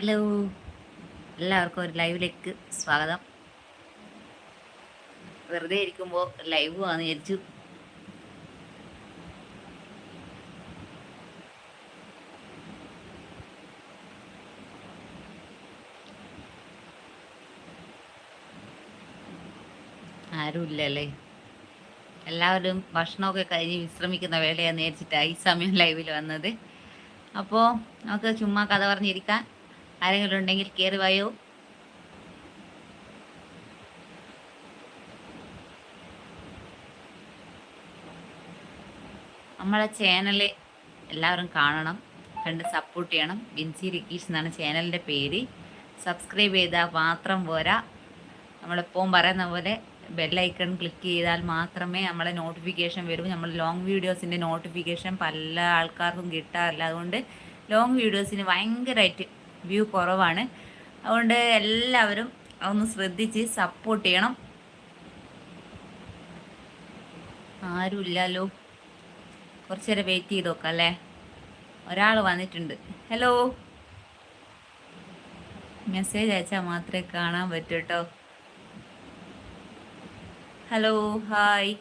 Hello എല്ലാവർക്കും ഒരു ലൈവിലേക്ക് സ്വാഗതം. വെറുതെ ഇരിക്കുമ്പോൾ ലൈവ് ആണ് വിചാരിച്ചു. ആരുമില്ലല്ലേ? എല്ലാവരും ഭക്ഷണമൊക്കെ കഴിഞ്ഞ് വിശ്രമിക്കുന്ന വേളയാണ് വിചാരിച്ചിട്ടാണ് ഈ സമയം ലൈവിൽ വന്നത്. അപ്പോൾ നമുക്ക് ചുമ്മാ കഥ പറഞ്ഞിരിക്കാൻ ആരെങ്കിലും ഉണ്ടെങ്കിൽ കയറി വായോ നമ്മളെ ചാനൽ എല്ലാവരും കാണണം കണ്ട് സപ്പോർട്ട് ചെയ്യണം. ബിൻസി റിക്കീഷ് എന്നാണ് ചാനലിന്റെ പേര്. സബ്സ്ക്രൈബ് ചെയ്താൽ മാത്രം പോരാ. നമ്മളെപ്പോഴും പറയുന്ന പോലെ ബെല്ലൈക്കൺ ക്ലിക്ക് ചെയ്താൽ മാത്രമേ നമ്മളെ നോട്ടിഫിക്കേഷൻ വരൂ. നമ്മൾ ലോങ് വീഡിയോസിന്റെ നോട്ടിഫിക്കേഷൻ പല ആൾക്കാർക്കും കിട്ടാറില്ല. അതുകൊണ്ട് ലോങ് വീഡിയോസിന് ഭയങ്കരമായിട്ട് വ്യൂ കുറവാണ്. അതുകൊണ്ട് എല്ലാവരും ഒന്ന് ശ്രദ്ധിച്ച് സപ്പോർട്ട് ചെയ്യണം. ആരുമില്ലല്ലോ. കുറച്ച് നേരം വെയിറ്റ് ചെയ്ത് നോക്കാം അല്ലേ ഒരാൾ വന്നിട്ടുണ്ട്. ഹലോ മെസ്സേജ് അയച്ചാൽ മാത്രമേ കാണാൻ പറ്റൂ കേട്ടോ ഹലോ ഹായ്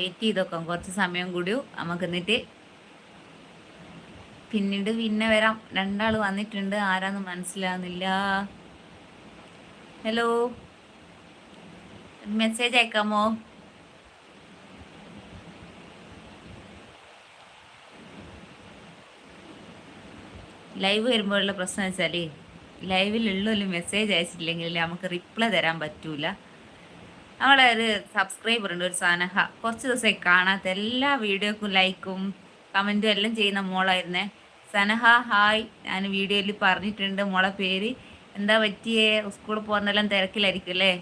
വെയിറ്റ് ചെയ്തോക്കാം. കുറച്ച് സമയം കൂടി നമുക്ക് എന്നിട്ട് പിന്നീട് പിന്നെ വരാം. രണ്ടാൾ വന്നിട്ടുണ്ട്. ആരാന്ന് മനസ്സിലാവുന്നില്ല. Hello message അയക്കാമോ? ലൈവ് വരുമ്പോഴുള്ള പ്രശ്നം വെച്ചാൽ ലൈവിലുള്ളൊരു മെസ്സേജ് അയച്ചിട്ടില്ലെങ്കിൽ നമുക്ക് റിപ്ലൈ തരാൻ പറ്റൂല. നമ്മളെ ഒരു സബ്സ്ക്രൈബർ ഉണ്ട് ഒരു സനഹ. കുറച്ച് ദിവസമായി കാണാത്ത എല്ലാ വീഡിയോക്കും ലൈക്കും കമന്റും എല്ലാം ചെയ്യുന്ന മോളായിരുന്നേ. സനഹ ഹായ് ഞാൻ വീഡിയോയിൽ പറഞ്ഞിട്ടുണ്ട് മോളെ പേര്. എന്താ പറ്റിയേ? സ്കൂളിൽ പോകുന്നെല്ലാം തിരക്കിലായിരിക്കും അല്ലേ?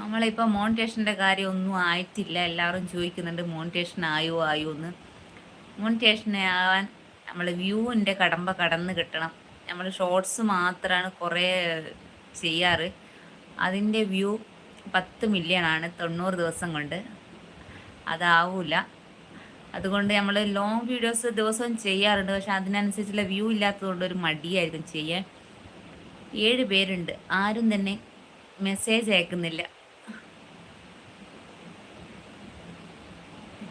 നമ്മളിപ്പോൾ മോണിറ്റേഷന്റെ കാര്യം ഒന്നും ആയിട്ടില്ല. എല്ലാവരും ചോദിക്കുന്നുണ്ട് മോണിറ്റേഷൻ ആയോ ആയോ എന്ന്. മോണിറ്റേഷൻ ആവാൻ നമ്മൾ വ്യൂവിന്റെ കടമ്പ കടന്ന് കിട്ടണം. നമ്മൾ ഷോർട്സ് മാത്രമാണ് കുറേ ചെയ്യാറ്. അതിന്റെ വ്യൂ പത്ത് മില്യൺ ആണ് തൊണ്ണൂറ് ദിവസം കൊണ്ട്. അതാവൂല. അതുകൊണ്ട് നമ്മൾ ലോങ് വീഡിയോസ് ദിവസവും ചെയ്യാറുണ്ട്. പക്ഷെ അതിനനുസരിച്ചുള്ള വ്യൂ ഇല്ലാത്തതുകൊണ്ട് ഒരു മടിയായിരിക്കും ചെയ്യാൻ. ഏഴ് പേരുണ്ട്. ആരും തന്നെ മെസ്സേജ് അയക്കുന്നില്ല.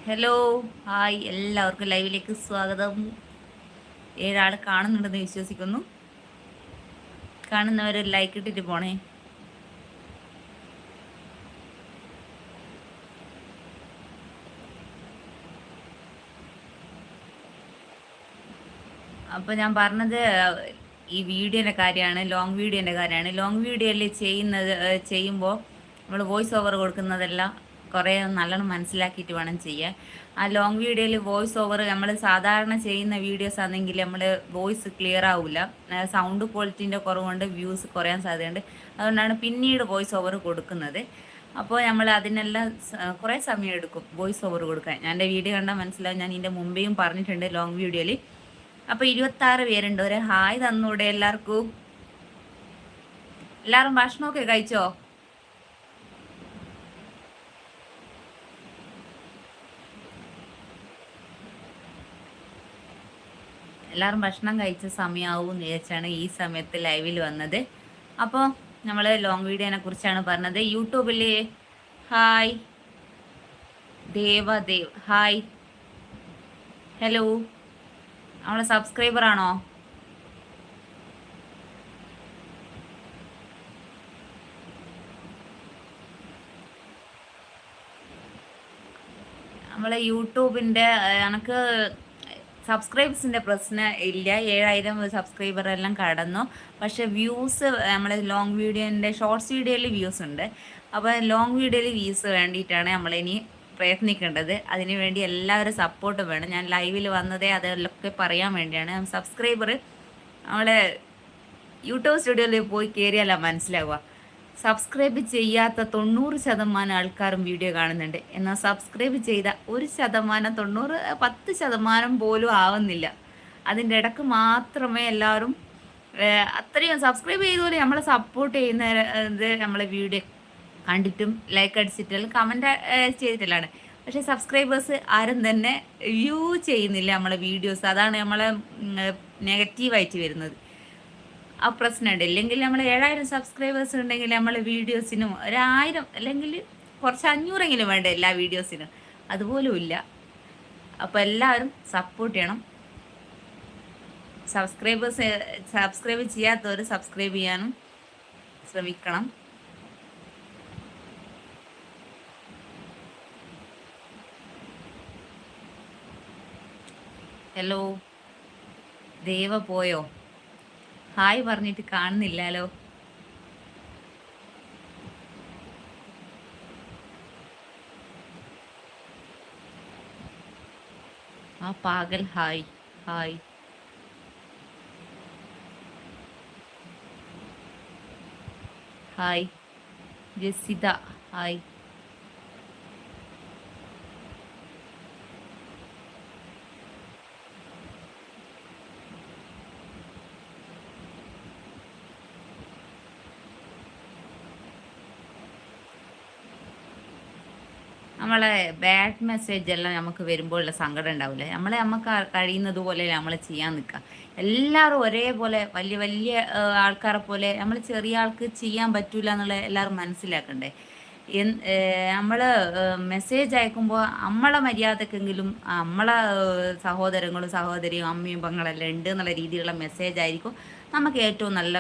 ഹലോ ഹായ് എല്ലാവർക്കും ലൈവിലേക്ക് സ്വാഗതം. ഏഴാൾ കാണുന്നുണ്ടെന്ന് വിശ്വസിക്കുന്നു. കാണുന്നവർ ലൈക്ക് ഇട്ടിട്ട് പോണേ. അപ്പോൾ ഞാൻ പറഞ്ഞത് ഈ വീഡിയോന്റെ കാര്യമാണ് ലോങ് വീഡിയോന്റെ കാര്യമാണ്. ലോങ് വീഡിയോയിൽ ചെയ്യുന്നത് ചെയ്യുമ്പോൾ നമ്മൾ വോയിസ് ഓവർ കൊടുക്കുന്നതെല്ലാം. കുറേ നല്ലോണം മനസ്സിലാക്കിയിട്ട് വേണം ചെയ്യാൻ. ആ ലോങ് വീഡിയോയിൽ വോയിസ് ഓവർ നമ്മൾ സാധാരണ ചെയ്യുന്ന വീഡിയോസ് ആണെങ്കിൽ നമ്മൾ വോയിസ് ക്ലിയർ ആവില്ല സൗണ്ട് ക്വാളിറ്റീന്റെ കുറവുകൊണ്ട് വ്യൂസ് കുറയാൻ സാധ്യതയുണ്ട്. അതുകൊണ്ടാണ് പിന്നീട് വോയിസ് ഓവർ കൊടുക്കുന്നത്. അപ്പോൾ നമ്മൾ അതിനെല്ലാം കുറേ സമയം എടുക്കും വോയിസ് ഓവർ കൊടുക്കാൻ. ഞാൻ എന്റെ വീഡിയോ കണ്ടാൽ മനസ്സിലാവും. ഞാൻ ഇതിന്റെ മുമ്പേയും പറഞ്ഞിട്ടുണ്ട് ലോങ് വീഡിയോയിൽ അപ്പോൾ ഇരുപത്താറ് പേരുണ്ട്. ഒരു ഹായ് തന്നൂടെ എല്ലാവർക്കും. എല്ലാവരും ഭക്ഷണമൊക്കെ കഴിച്ചോ? എല്ലാവരും ഭക്ഷണം കഴിച്ച സമയമാവും എന്ന് വിചാരിച്ചാണ് ഈ സമയത്ത് ലൈവിൽ വന്നത്. അപ്പോൾ നമ്മൾ ലോങ് വീഡിയോനെ കുറിച്ചാണ് പറഞ്ഞത്. യൂട്യൂബിൽ ഹായ് ദേവദേവ് ഹായ് ഹലോ നമ്മളെ സബ്സ്ക്രൈബർ ആണോ? നമ്മളെ യൂട്യൂബിന്റെ എനിക്ക് സബ്സ്ക്രൈബേഴ്സിന്റെ പ്രശ്നം ഇല്ല. ഏഴായിരം സബ്സ്ക്രൈബർ എല്ലാം കടന്നു. പക്ഷെ വ്യൂസ് നമ്മൾ ലോങ് വീഡിയോന്റെ ഷോർട്സ് വീഡിയോയിൽ വ്യൂസ് ഉണ്ട്. അപ്പോൾ ലോങ് വീഡിയോയിൽ വ്യൂസ് വേണ്ടിയിട്ടാണ് നമ്മളിനി പ്രയത്നിക്കേണ്ടത്. അതിനുവേണ്ടി എല്ലാവരും സപ്പോർട്ട് വേണം. ഞാൻ ലൈവിൽ വന്നതേ അതൊക്കെ പറയാൻ വേണ്ടിയാണ്. സബ്സ്ക്രൈബർ നമ്മളെ യൂട്യൂബ് സ്റ്റുഡിയോയിൽ പോയി കയറിയാലാണ് മനസ്സിലാവുക. സബ്സ്ക്രൈബ് ചെയ്യാത്ത തൊണ്ണൂറ് ശതമാനം ആൾക്കാരും വീഡിയോ കാണുന്നുണ്ട്. എന്നാൽ സബ്സ്ക്രൈബ് ചെയ്ത ഒരു ശതമാനം തൊണ്ണൂറ് പത്ത് ശതമാനം പോലും ആവുന്നില്ല. അതിന്റെ ഇടയ്ക്ക് മാത്രമേ എല്ലാവരും അത്രയും സബ്സ്ക്രൈബ് ചെയ്തുപോലെ നമ്മളെ സപ്പോർട്ട് ചെയ്യുന്ന ഇത് നമ്മളെ വീഡിയോ കണ്ടിട്ടും ലൈക്ക് അടിച്ചിട്ടും കമന്റ് ചെയ്തിട്ടില്ലാണ് പക്ഷേ സബ്സ്ക്രൈബേഴ്സ് ആരും തന്നെ വ്യൂ ചെയ്യുന്നില്ല നമ്മളെ വീഡിയോസ് അതാണ് നമ്മളെ നെഗറ്റീവായിട്ട് വരുന്നത്. ആ പ്രശ്നമുണ്ട്. ഇല്ലെങ്കിൽ നമ്മൾ ഏഴായിരം സബ്സ്ക്രൈബേഴ്സ് ഉണ്ടെങ്കിൽ നമ്മൾ വീഡിയോസിനും ഒരായിരം അല്ലെങ്കിൽ കുറച്ച് അഞ്ഞൂറെങ്കിലും വേണ്ട എല്ലാ വീഡിയോസിനും. അതുപോലും ഇല്ല. അപ്പോൾ എല്ലാവരും സപ്പോർട്ട് ചെയ്യണം. സബ്സ്ക്രൈബേഴ്സ് സബ്സ്ക്രൈബ് ചെയ്യാത്തവർ സബ്സ്ക്രൈബ് ചെയ്യാനും ശ്രമിക്കണം. ഹലോ ദേവ പോയോ? ഹായ് പറഞ്ഞിട്ട് കാണുന്നില്ലല്ലോ. ആ പാകൽ hi hi. Hi. Jasitha hi. നമ്മളെ ബാഡ് മെസ്സേജ് എല്ലാം നമുക്ക് വരുമ്പോഴുള്ള സങ്കടം ഉണ്ടാവില്ലേ നമ്മളെ നമുക്ക് കഴിയുന്നത് പോലെ നമ്മൾ ചെയ്യാൻ നിൽക്കുക എല്ലാവരും ഒരേപോലെ വലിയ വലിയ ആൾക്കാരെ പോലെ നമ്മൾ ചെറിയ ആൾക്ക് ചെയ്യാൻ പറ്റൂല എന്നുള്ള എല്ലാവരും മനസ്സിലാക്കണ്ടേ. നമ്മൾ മെസ്സേജ് അയക്കുമ്പോൾ നമ്മളെ മര്യാദക്കെങ്കിലും നമ്മളെ സഹോദരങ്ങളും സഹോദരിയും അമ്മയും പങ്ങളെല്ലാം ഉണ്ട് എന്നുള്ള രീതിയിലുള്ള മെസ്സേജ് ആയിരിക്കും നമുക്ക് ഏറ്റവും നല്ല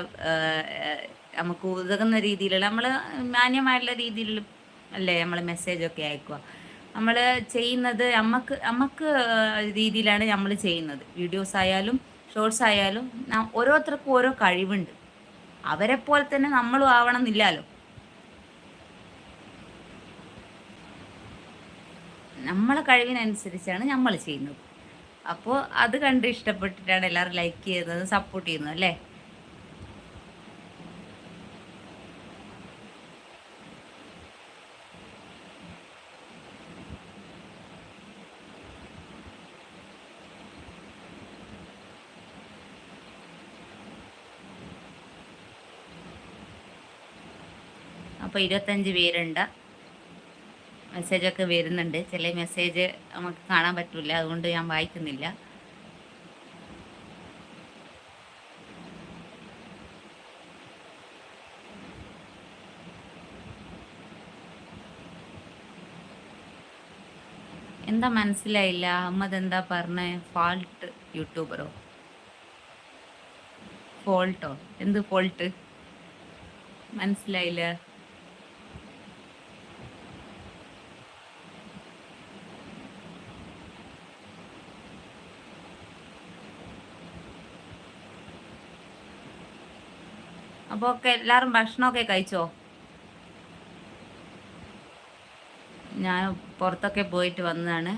നമുക്ക് ഉതകുന്ന രീതിയിലുള്ള നമ്മൾ മാന്യമായിട്ടുള്ള രീതിയിൽ അല്ലേ? നമ്മൾ മെസ്സേജൊക്കെ അയക്കുക. നമ്മൾ ചെയ്യുന്നത് നമുക്ക് നമുക്ക് രീതിയിലാണ് നമ്മൾ ചെയ്യുന്നത്. വീഡിയോസ് ആയാലും ഷോർട്സ് ആയാലും ഓരോരുത്തർക്കും ഓരോ കഴിവുണ്ട്. അവരെ പോലെ തന്നെ നമ്മളും ആവണം എന്നില്ലല്ലോ നമ്മളെ കഴിവിനനുസരിച്ചാണ് നമ്മൾ ചെയ്യുന്നത്. അപ്പോൾ അത് കണ്ട് ഇഷ്ടപ്പെട്ടിട്ടാണ് എല്ലാവരും ലൈക്ക് ചെയ്യുന്നത് സപ്പോർട്ട് ചെയ്യുന്നത് അല്ലേ? അപ്പോൾ ഇരുപത്തഞ്ച് പേരുണ്ട്. മെസ്സേജൊക്കെ വരുന്നുണ്ട്. ചില മെസ്സേജ് നമുക്ക് കാണാൻ പറ്റില്ല അതുകൊണ്ട് ഞാൻ വായിക്കുന്നില്ല. എന്താ മനസ്സിലായില്ല? അഹമ്മദ് എന്താ പറഞ്ഞ? ഫാൾട്ട് യൂട്യൂബറോ ഫോൾട്ടോ എന്ത് ഫോൾട്ട് മനസ്സിലായില്ല. അപ്പോൾ ഒക്കെ എല്ലാവരും ഭക്ഷണമൊക്കെ കഴിച്ചോ? ഞാൻ പുറത്തൊക്കെ പോയിട്ട് വന്നതാണ്.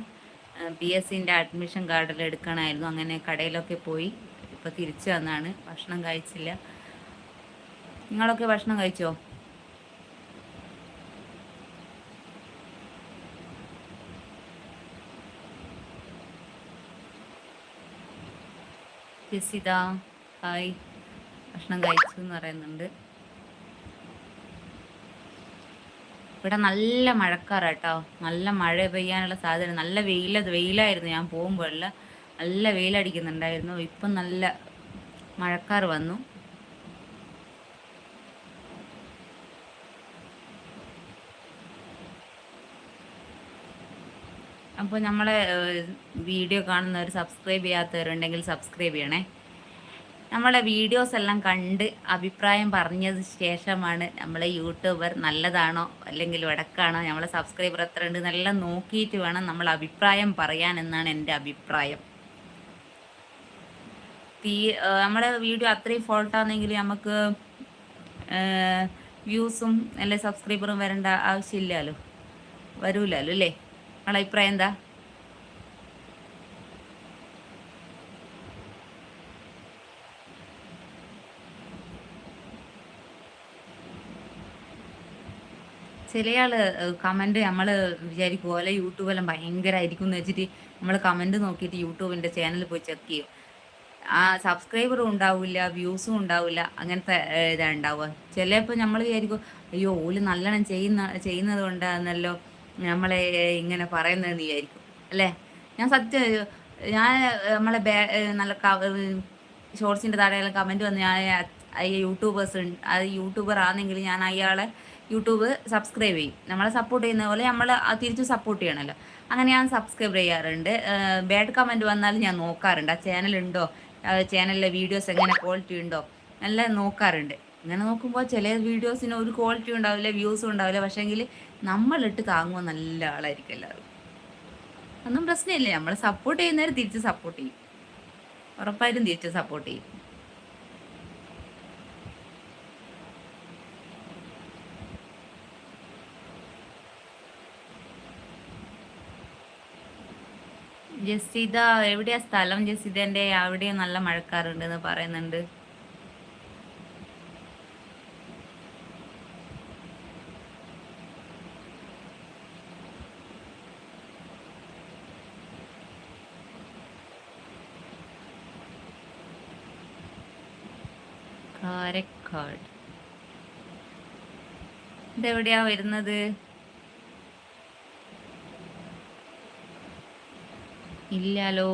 പി എസ് സിന്റെ അഡ്മിഷൻ കാർഡിൽ എടുക്കണമായിരുന്നു. അങ്ങനെ കടയിലൊക്കെ പോയി ഇപ്പോൾ തിരിച്ചു വന്നതാണ്. ഭക്ഷണം കഴിച്ചില്ല. നിങ്ങളൊക്കെ ഭക്ഷണം കഴിച്ചോ? ജസിത ഹായ്. ഭക്ഷണം കഴിച്ചു എന്ന് പറയുന്നുണ്ട്. ഇവിടെ നല്ല മഴക്കാറാട്ടോ. നല്ല മഴ പെയ്യാനുള്ള സാധ്യത നല്ല വെയില വെയിലായിരുന്നു ഞാൻ പോകുമ്പോഴല്ല നല്ല വെയിലടിക്കുന്നുണ്ടായിരുന്നു. ഇപ്പം നല്ല മഴക്കാർ വന്നു. അപ്പോൾ നമ്മളെ വീഡിയോ കാണുന്നവർ സബ്സ്ക്രൈബ് ചെയ്യാത്തവരുണ്ടെങ്കിൽ സബ്സ്ക്രൈബ് ചെയ്യണേ. നമ്മളെ വീഡിയോസ് എല്ലാം കണ്ട് അഭിപ്രായം പറഞ്ഞത് ശേഷമാണ് നമ്മളെ യൂട്യൂബർ നല്ലതാണോ അല്ലെങ്കിൽ വടക്കാണോ നമ്മളെ സബ്സ്ക്രൈബർ എത്ര ഉണ്ട് എന്നെല്ലാം നോക്കിയിട്ട് വേണം നമ്മൾ അഭിപ്രായം പറയാൻ എന്നാണ് എന്റെ അഭിപ്രായം. തീ നമ്മുടെ വീഡിയോ അത്രയും ഫോൾട്ടാണെങ്കിൽ നമുക്ക് വ്യൂസും അല്ലെ സബ്സ്ക്രൈബറും വരേണ്ട ആവശ്യമില്ലല്ലോ. വരൂലല്ലോ അല്ലേ? നമ്മളെ അഭിപ്രായം എന്താ? ചില ആൾ കമന്റ് നമ്മൾ വിചാരിക്കും യൂട്യൂബ് യൂട്യൂബെല്ലാം ഭയങ്കരമായിരിക്കും എന്ന് വെച്ചിട്ട് നമ്മൾ കമന്റ് നോക്കിയിട്ട് യൂട്യൂബിന്റെ ചാനൽ പോയി ചെക്ക് ചെയ്യും. ആ സബ്സ്ക്രൈബറും ഉണ്ടാവില്ല വ്യൂസും ഉണ്ടാവില്ല അങ്ങനത്തെ ഇതാണ് ഉണ്ടാവുക. ചിലപ്പോൾ നമ്മൾ വിചാരിക്കും അയ്യോ ഓൽ നല്ലോണം ചെയ്യുന്ന ചെയ്യുന്നത് കൊണ്ടാണെന്നല്ലോ നമ്മളെ ഇങ്ങനെ പറയുന്നതെന്ന് വിചാരിക്കും. അല്ലേ? ഞാൻ സത്യം ഞാൻ നമ്മളെ ബേ നല്ല ഷോർട്സിന്റെ താഴെ കമന്റ് വന്ന് ഞാൻ യൂട്യൂബേഴ്സ് അത് യൂട്യൂബർ ആണെങ്കിൽ ഞാൻ അയാളെ യൂട്യൂബ് സബ്സ്ക്രൈബ് ചെയ്യും. നമ്മളെ സപ്പോർട്ട് ചെയ്യുന്ന പോലെ നമ്മൾ തിരിച്ച് സപ്പോർട്ട് ചെയ്യണമല്ലോ അങ്ങനെ ഞാൻ സബ്സ്ക്രൈബ് ചെയ്യാറുണ്ട്. ബാഡ് കമന്റ് വന്നാലും ഞാൻ നോക്കാറുണ്ട്. ആ ചാനലുണ്ടോ ചാനലിലെ വീഡിയോസ് എങ്ങനെ ക്വാളിറ്റി ഉണ്ടോ? എല്ലാം നോക്കാറുണ്ട്. ഇങ്ങനെ നോക്കുമ്പോൾ ചില വീഡിയോസിന് ഒരു ക്വാളിറ്റി ഉണ്ടാവില്ല വ്യൂസും ഉണ്ടാവില്ല. പക്ഷേങ്കിൽ നമ്മളിട്ട് താങ്ങുമ്പോൾ നല്ല ആളായിരിക്കും എല്ലാവരും. ഒന്നും പ്രശ്നമില്ല. നമ്മൾ സപ്പോർട്ട് ചെയ്യുന്നവർ തിരിച്ച് സപ്പോർട്ട് ചെയ്യും. ഉറപ്പായിട്ടും തിരിച്ച് സപ്പോർട്ട് ചെയ്യും. ജസിത എവിടെയാ സ്ഥലം ജസിതന്റെ അവിടെയും നല്ല മഴക്കാറുണ്ട് എന്ന് പറയുന്നുണ്ട്. കാരക്കാട്. ഇതെവിടെയാ വരുന്നത്? ഇല്ലാലോ.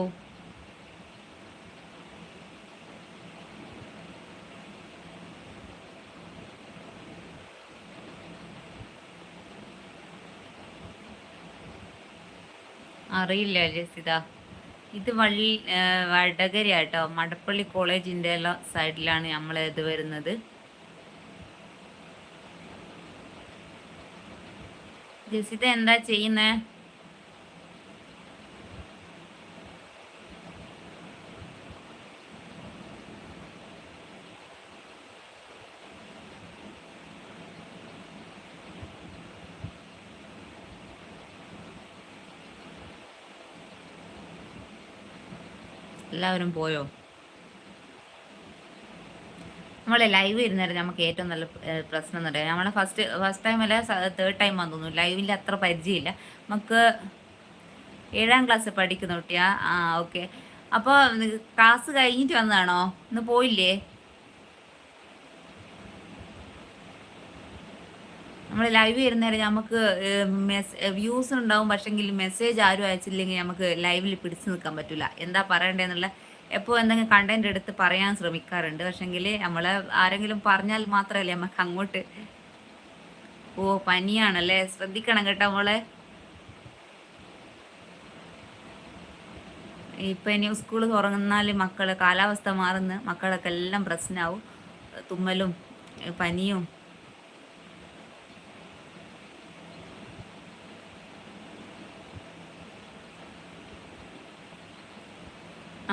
അറിയില്ല ജസിത ഇത് വള്ളി വടകര കേട്ടോ മടപ്പള്ളി കോളേജിന്റെ എല്ലാം സൈഡിലാണ് നമ്മൾ ഇത് വരുന്നത്. ജസിത എന്താ ചെയ്യുന്നേ? എല്ലാവരും പോയോ? നമ്മളെ ലൈവ് ഇരുന്നേരം നമുക്ക് ഏറ്റവും നല്ല പ്രശ്നം എന്ന് പറയാം നമ്മളെ ഫസ്റ്റ് ഫസ്റ്റ് ടൈം അല്ല തേർഡ് ടൈം ആണെന്ന് തോന്നുന്നു. അത്ര പരിചയമില്ല. നമുക്ക് ഏഴാം ക്ലാസ് പഠിക്കുന്ന കുട്ടിയാ. ആ ഓക്കെ അപ്പോൾ ക്ലാസ് കഴിഞ്ഞിട്ട് വന്നതാണോ? ഇന്ന് പോയില്ലേ? നമ്മൾ ലൈവ് വരുന്നേരം നമുക്ക് വ്യൂസ് ഉണ്ടാവും പക്ഷെങ്കിൽ മെസ്സേജ് ആരും അയച്ചില്ലെങ്കിൽ നമുക്ക് ലൈവിൽ പിടിച്ചു നിൽക്കാൻ പറ്റില്ല എന്താ പറയണ്ടേന്നുള്ള എപ്പോൾ എന്തെങ്കിലും കണ്ടന്റ് എടുത്ത് പറയാൻ ശ്രമിക്കാറുണ്ട്. പക്ഷെങ്കിൽ നമ്മൾ ആരെങ്കിലും പറഞ്ഞാൽ മാത്രമല്ലേ നമുക്ക് അങ്ങോട്ട് ഓ പനിയാണല്ലേ? ശ്രദ്ധിക്കണം കേട്ടോ മോളെ. ഇപ്പം ഇനി സ്കൂൾ തുറന്നാൽ മക്കൾ കാലാവസ്ഥ മാറുന്ന മക്കളൊക്കെ എല്ലാം പ്രശ്നമാവും തുമ്മലും പനിയും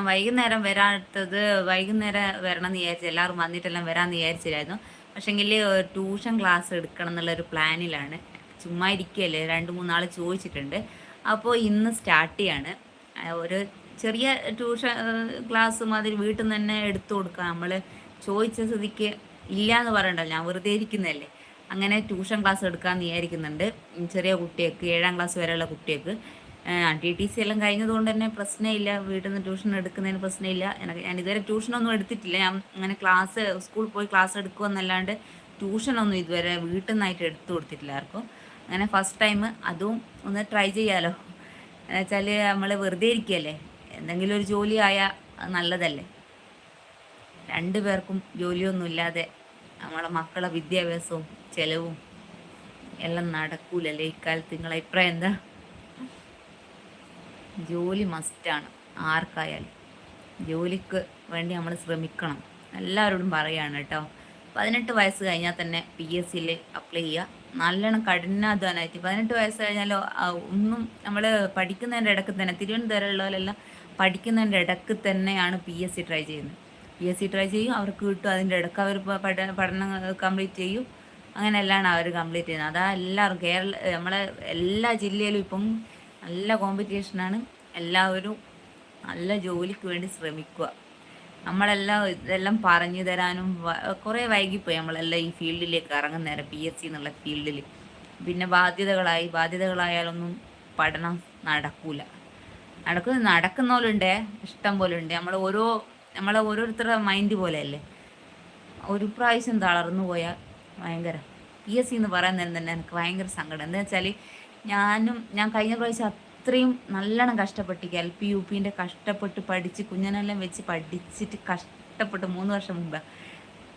വൈകുന്നേരം വരാത്തത് വൈകുന്നേരം വരണം എന്ന് വിചാരിച്ചു എല്ലാവരും വന്നിട്ടെല്ലാം വരാമെന്ന് വിചാരിച്ചില്ലായിരുന്നു. പക്ഷേങ്കിൽ ട്യൂഷൻ ക്ലാസ് എടുക്കണം എന്നുള്ളൊരു പ്ലാനിലാണ്. ചുമ്മാ ഇരിക്കുകയല്ലേ രണ്ട് മൂന്നാൾ ചോദിച്ചിട്ടുണ്ട്. അപ്പോൾ ഇന്ന് സ്റ്റാർട്ട് ചെയ്യാണ്. ഒരു ചെറിയ ട്യൂഷൻ ക്ലാസ് മാതിരി വീട്ടിൽ നിന്ന് തന്നെ എടുത്തു കൊടുക്കുക നമ്മൾ ചോദിച്ച സ്ഥിതിക്ക് ഇല്ല എന്ന് പറയണ്ടല്ലോ ഞാൻ വെറുതെ ഇരിക്കുന്നതല്ലേ. അങ്ങനെ ട്യൂഷൻ ക്ലാസ് എടുക്കാമെന്ന് വിചാരിക്കുന്നുണ്ട്. ചെറിയ കുട്ടികൾക്ക് ഏഴാം ക്ലാസ് വരെയുള്ള കുട്ടികൾക്ക്. ടി ടി സി എല്ലാം കഴിഞ്ഞതുകൊണ്ട് തന്നെ പ്രശ്നമില്ല. വീട്ടിൽ നിന്ന് ട്യൂഷൻ എടുക്കുന്നതിന് പ്രശ്നമില്ല. എനിക്ക് ഞാൻ ഇതുവരെ ട്യൂഷൻ ഒന്നും എടുത്തിട്ടില്ല. ഞാൻ അങ്ങനെ ക്ലാസ് സ്കൂളിൽ പോയി ക്ലാസ് എടുക്കുമെന്നല്ലാണ്ട് ട്യൂഷനൊന്നും ഇതുവരെ വീട്ടിൽ നിന്നായിട്ട് എടുത്തു കൊടുത്തിട്ടില്ല ആർക്കും. അങ്ങനെ ഫസ്റ്റ് ടൈം അതും ഒന്ന് ട്രൈ ചെയ്യാലോ. എന്നുവെച്ചാൽ നമ്മൾ വെറുതെ ഇരിക്കുകയല്ലേ? എന്തെങ്കിലും ഒരു ജോലി ആയാൽ നല്ലതല്ലേ? രണ്ടു പേർക്കും ജോലിയൊന്നും ഇല്ലാതെ നമ്മളെ മക്കളെ വിദ്യാഭ്യാസവും ചെലവും എല്ലാം നടക്കൂലല്ലേ? ഇക്കാലത്ത് നിങ്ങളെ അഭിപ്രായം എന്താ? ജോലി മസ്റ്റാണ് ആർക്കായാലും. ജോലിക്ക് വേണ്ടി നമ്മൾ ശ്രമിക്കണം. എല്ലാവരോടും പറയുകയാണ് കേട്ടോ പതിനെട്ട് വയസ്സ് കഴിഞ്ഞാൽ തന്നെ പി എസ് സിയിൽ അപ്ലൈ ചെയ്യുക നല്ലോണം കഠിനാധ്വാനമായിട്ട് പതിനെട്ട് വയസ്സ് കഴിഞ്ഞാലോ ഒന്നും നമ്മൾ പഠിക്കുന്നതിന്റെ ഇടയ്ക്ക് തന്നെ തിരുവനന്തപുരമുള്ളവരെല്ലാം പഠിക്കുന്നതിന്റെ ഇടയ്ക്ക് തന്നെയാണ് പി എസ് സി ട്രൈ ചെയ്യുന്നത്. പി എസ് സി ട്രൈ ചെയ്യും അവർക്ക് കിട്ടും. അതിന്റെ ഇടയ്ക്ക് അവർ പഠനം കംപ്ലീറ്റ് ചെയ്യും. അങ്ങനെയെല്ലാം അവർ കംപ്ലീറ്റ് ചെയ്യുന്നത്. അതാ എല്ലാവരും കേരള നമ്മളെ എല്ലാ ജില്ലയിലും ഇപ്പം നല്ല കോമ്പറ്റീഷനാണ്. എല്ലാവരും നല്ല ജോലിക്ക് വേണ്ടി ശ്രമിക്കുക. നമ്മളെല്ലാം ഇതെല്ലാം പറഞ്ഞു തരാനും കുറേ വൈകിപ്പോയി നമ്മളെല്ലാം ഈ ഫീൽഡിലേക്ക് ഇറങ്ങുന്നേരം പി എസ് സി എന്നുള്ള ഫീൽഡിൽ. പിന്നെ ബാധ്യതകളായി ബാധ്യതകളായാലൊന്നും പഠനം നടക്കൂല. നടക്കുന്ന നടക്കുന്ന പോലെ ഉണ്ട് ഇഷ്ടം പോലെ ഉണ്ട് നമ്മൾ ഓരോ നമ്മളെ ഓരോരുത്തരുടെ മൈൻഡ് പോലെയല്ലേ. ഒരു പ്രാവശ്യം തളർന്നു പോയാൽ ഭയങ്കര. പി എസ് സി എന്ന് പറയുന്നതിന് തന്നെ എനിക്ക് ഭയങ്കര സങ്കടം. എന്താ വെച്ചാൽ ഞാനും ഞാൻ കഴിഞ്ഞ പ്രാവശ്യം അത്രയും നല്ലോണം കഷ്ടപ്പെട്ടിക്ക് എൽ പി യു പിന്റെ കഷ്ടപ്പെട്ട് പഠിച്ച് കുഞ്ഞനെല്ലാം വെച്ച് പഠിച്ചിട്ട് കഷ്ടപ്പെട്ട് മൂന്ന് വർഷം മുമ്പ്.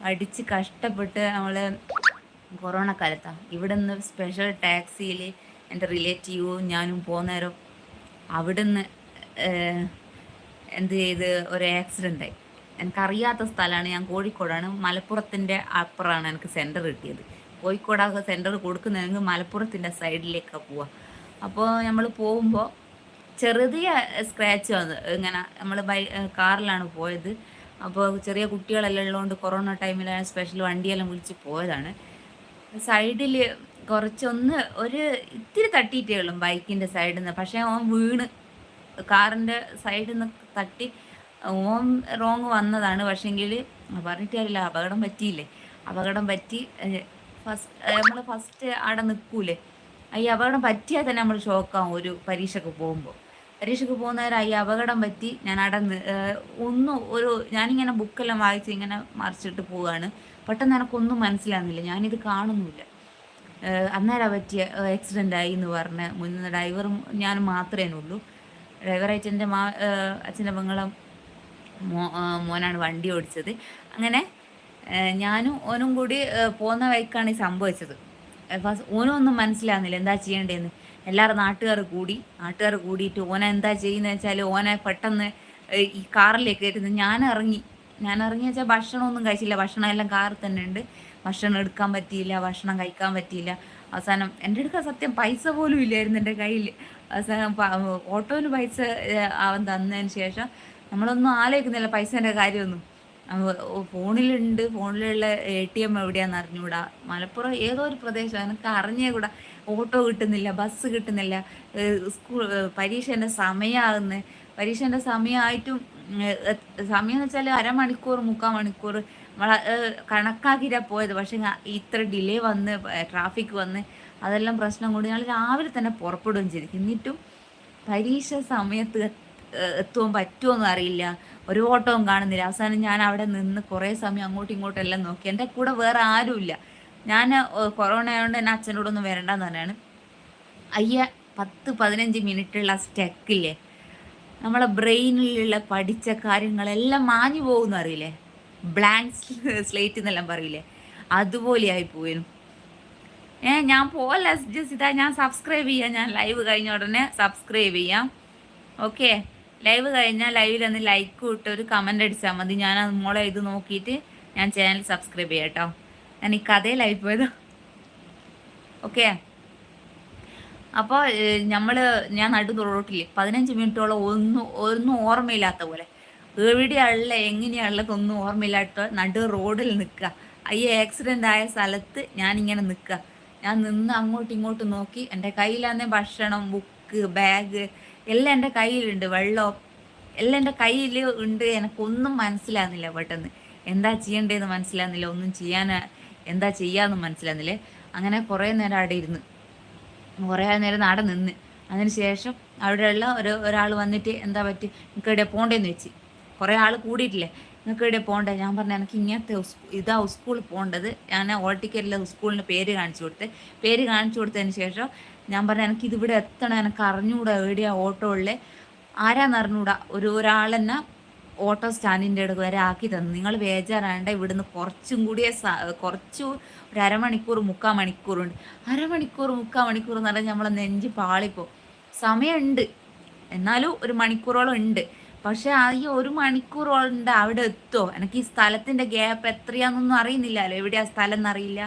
അടിച്ച് കഷ്ടപ്പെട്ട് നമ്മൾ കൊറോണ കാലത്താണ് ഇവിടെ നിന്ന് സ്പെഷ്യൽ ടാക്സിയിൽ എന്റെ റിലേറ്റീവും ഞാനും പോകുന്നേരം നിന്ന് എന്ത് ചെയ്ത് ഒരു ആക്സിഡന്റ് ആയി. എനിക്കറിയാത്ത സ്ഥലമാണ് ഞാൻ കോഴിക്കോടാണ്. മലപ്പുറത്തിന്റെ അപ്പുറമാണ് എനിക്ക് സെന്റർ കിട്ടിയത്. കോഴിക്കോടൊക്കെ സെന്റർ കൊടുക്കുന്നതെങ്കിൽ മലപ്പുറത്തിന്റെ സൈഡിലേക്കാണ് പോവുക അപ്പോൾ നമ്മൾ പോകുമ്പോൾ ചെറിയ സ്ക്രാച്ച് വന്ന് ഇങ്ങനെ നമ്മൾ ബൈ കാറിലാണ് പോയത്. അപ്പോൾ ചെറിയ കുട്ടികളെല്ലാം ഉള്ളതുകൊണ്ട് കൊറോണ ടൈമിലാണ് സ്പെഷ്യൽ വണ്ടിയെല്ലാം വിളിച്ച് പോയതാണ്. സൈഡിൽ കുറച്ചൊന്ന് ഒരു ഇത്തിരി തട്ടിയിട്ടേ ഉള്ളൂ ബൈക്കിന്റെ സൈഡിൽ നിന്ന് പക്ഷേ ഓൻ വീണ്. കാറിന്റെ സൈഡിൽ നിന്ന് തട്ടി. ഓം റോങ് വന്നതാണ്. പക്ഷേങ്കിൽ പറഞ്ഞിട്ടില്ല അപകടം പറ്റിയില്ലേ? അപകടം പറ്റി ഫസ്റ്റ് നമ്മൾ ഫസ്റ്റ് അവിടെ നിൽക്കൂലേ ഈ അപകടം പറ്റിയാൽ തന്നെ നമ്മൾ ഷോക്കാവും ഒരു പരീക്ഷയ്ക്ക് പോകുമ്പോൾ പരീക്ഷയ്ക്ക് പോകുന്നവരെ ഈ അപകടം പറ്റി ഞാൻ അവിടെ ഒന്നും ഒരു ഞാനിങ്ങനെ ബുക്കെല്ലാം വായിച്ച് ഇങ്ങനെ മറിച്ചിട്ട് പോവുകയാണ് പെട്ടെന്ന് എനിക്കൊന്നും മനസ്സിലാകുന്നില്ല ഞാനിത് കാണുന്നില്ല അന്നേരം പറ്റിയ ആക്സിഡന്റ് ആയി എന്ന് പറഞ്ഞ് മുന്നിൽ ഡ്രൈവറും ഞാനും മാത്രമേ ഉള്ളൂ. ഡ്രൈവറായിട്ട് എന്റെ മാ അച്ഛന്റെ പെങ്ങളും മോനാണ് വണ്ടി ഓടിച്ചത്. അങ്ങനെ ഞാനും ഓനും കൂടി പോകുന്ന വഴിക്കാണ് ഈ സംഭവിച്ചത്. ഓനും ഒന്നും മനസ്സിലാകുന്നില്ല എന്താ ചെയ്യേണ്ടതെന്ന് എല്ലാവരും നാട്ടുകാർ കൂടി നാട്ടുകാർ കൂടിയിട്ട് ഓന എന്താ ചെയ്യുന്നത് വെച്ചാൽ ഓനെ പെട്ടെന്ന് ഈ കാറിലേക്ക് കയറ്റുന്നത് ഞാൻ ഇറങ്ങി. ഞാൻ ഇറങ്ങി വെച്ചാൽ ഭക്ഷണമൊന്നും കഴിച്ചില്ല. ഭക്ഷണം എല്ലാം കാറിൽ തന്നെ ഉണ്ട്. ഭക്ഷണം എടുക്കാൻ പറ്റിയില്ല ഭക്ഷണം കഴിക്കാൻ പറ്റിയില്ല. അവസാനം എന്റെ അടുക്ക സത്യം പൈസ പോലും ഇല്ലായിരുന്നു എന്റെ കയ്യിൽ അവസാനം ഓട്ടോന് പൈസ അവൻ തന്നതിന് ശേഷം നമ്മളൊന്നും ആലോചിക്കുന്നില്ല പൈസേന്റെ കാര്യമൊന്നും. ഫോണിലുണ്ട്. ഫോണിലുള്ള എ ടി എം എവിടെയാണെന്ന് അറിഞ്ഞുകൂടാ മലപ്പുറം ഏതോ ഒരു പ്രദേശം. എനിക്ക് അറിഞ്ഞേ കൂടാ. ഓട്ടോ കിട്ടുന്നില്ല ബസ് കിട്ടുന്നില്ല. സ്കൂൾ പരീക്ഷേന്റെ സമയമാകുന്ന പരീക്ഷേന്റെ സമയമായിട്ടും സമയം എന്ന് വെച്ചാൽ അരമണിക്കൂർ മുക്കാൽ മണിക്കൂർ കണക്കാക്കിയിട്ടാണ് പോയത്. പക്ഷേ ഇത്ര ഡിലേ വന്ന് ട്രാഫിക് വന്ന് അതെല്ലാം പ്രശ്നം കൊണ്ട് ഞങ്ങൾ രാവിലെ തന്നെ പുറപ്പെടുകയും ചെയ്തു. എന്നിട്ടും പരീക്ഷ സമയത്ത് എത്തുവാൻ പറ്റുമോന്നും അറിയില്ല. ഒരു ഓട്ടവും കാണുന്നില്ല. അവസാനം ഞാൻ അവിടെ നിന്ന് കുറേ സമയം അങ്ങോട്ടും ഇങ്ങോട്ടും എല്ലാം നോക്കി. എന്റെ കൂടെ വേറെ ആരുമില്ല. ഞാൻ കൊറോണ ആയതുകൊണ്ട് എന്നെ അച്ഛനോടൊന്നും വരണ്ടെന്ന് തന്നെയാണ് അയ്യ പത്ത് പതിനഞ്ച് മിനിറ്റുള്ള സ്റ്റെക്കില്ലേ നമ്മളെ ബ്രെയിനിലുള്ള പഠിച്ച കാര്യങ്ങളെല്ലാം മാഞ്ഞു പോകുന്നു അറിയില്ലേ? ബ്ലാങ്ക് സ്ലേറ്റ് എന്നെല്ലാം പറയില്ലേ? അതുപോലെയായി പോയിരുന്നു ഏ ഞാൻ പോലെ ജസ്റ്റ് ഇതാ ഞാൻ സബ്സ്ക്രൈബ് ചെയ്യാം. ഞാൻ ലൈവ് കഴിഞ്ഞ ഉടനെ സബ്സ്ക്രൈബ് ചെയ്യാം. ഓക്കെ ലൈവ് കഴിഞ്ഞാൽ ലൈവിൽ ഒന്ന് ലൈക്ക് ഇട്ട് ഒരു കമന്റ് അടിച്ചാൽ മതി. ഞാൻ മോളെ ഇത് നോക്കിയിട്ട് ഞാൻ ചാനൽ സബ്സ്ക്രൈബ് ചെയ്യാം കേട്ടോ ഞാൻ ഈ കഥയിലായി പോയത്. ഓക്കെ അപ്പോൾ നമ്മൾ ഞാൻ നടു റോട്ടിൽ പതിനഞ്ച് മിനിറ്റോളം ഒന്നും ഒന്നും ഓർമ്മയില്ലാത്ത പോലെ. എവിടെയുള്ള എങ്ങനെയുള്ളതൊന്നും ഓർമ്മയില്ലാത്ത നടു റോഡിൽ നിൽക്കുക ഈ ആക്സിഡന്റ് ആയ സ്ഥലത്ത് ഞാനിങ്ങനെ നിൽക്കുക ഞാൻ നിന്ന് അങ്ങോട്ടും ഇങ്ങോട്ടും നോക്കി. എന്റെ കയ്യിലാന്നെ ഭക്ഷണം ബുക്ക് ബാഗ് എല്ലാം എന്റെ കയ്യിലുണ്ട് വെള്ളം. എല്ലാം എന്റെ കയ്യിൽ ഉണ്ട്. എനിക്കൊന്നും മനസ്സിലാകുന്നില്ല പെട്ടെന്ന്. എന്താ ചെയ്യേണ്ടതെന്ന് മനസ്സിലാകുന്നില്ല ഒന്നും ചെയ്യാൻ എന്താ ചെയ്യാന്ന് മനസ്സിലാകുന്നില്ലേ അങ്ങനെ കുറേ നേരം അവിടെ ഇരുന്ന്. കുറേ നേരം നാടെ നിന്ന്. അതിന് ശേഷം അവിടെയുള്ള ഒരു ഒരാൾ വന്നിട്ട് എന്താ പറ്റി? നിങ്ങൾക്ക് എവിടെ പോകണ്ടേന്ന് വെച്ച്? കുറേ ആൾ കൂടിയിട്ടില്ലേ? നിങ്ങൾക്ക് എവിടെ പോകണ്ടേ ഞാൻ പറഞ്ഞു എനിക്ക് ഇങ്ങനത്തെ ഇതാ സ്കൂളിൽ പോകേണ്ടത് ഞാൻ ഓൾ ടിക്കറ്റിലെ പേര് കാണിച്ചു കൊടുത്ത് പേര് കാണിച്ചു കൊടുത്തതിന് ശേഷം ഞാൻ പറഞ്ഞു എനിക്ക് ഇതിവിടെ എത്തണം എനിക്ക് അറിഞ്ഞുകൂടാ എവിടെയാ ഓട്ടോ ഉള്ളേ. ആരാന്ന് ഒരു ഒരു ഒരാളെന്നെ ഓട്ടോ സ്റ്റാൻഡിന്റെ അടുത്ത് വരെ ആക്കി തന്നു. നിങ്ങൾ ബേജാറാണ്ട് ഇവിടുന്ന് കുറച്ചും കൂടിയ കുറച്ച് ഒരു അരമണിക്കൂർ മുക്കാൽ മണിക്കൂറുണ്ട് അരമണിക്കൂർ മുക്കാൽ മണിക്കൂർ എന്ന് പറഞ്ഞാൽ നമ്മളെ നെഞ്ച് പാളിപ്പോ സമയമുണ്ട്. എന്നാലും ഒരു മണിക്കൂറോളം ഉണ്ട്. പക്ഷെ ആ ഈ ഒരു ഉണ്ട് അവിടെ എത്തുമോ എനിക്ക് ഈ സ്ഥലത്തിന്റെ ഗ്യാപ്പ് എത്രയാണെന്നൊന്നും അറിയുന്നില്ലല്ലോ. എവിടെയാ സ്ഥലം എന്നറിയില്ല.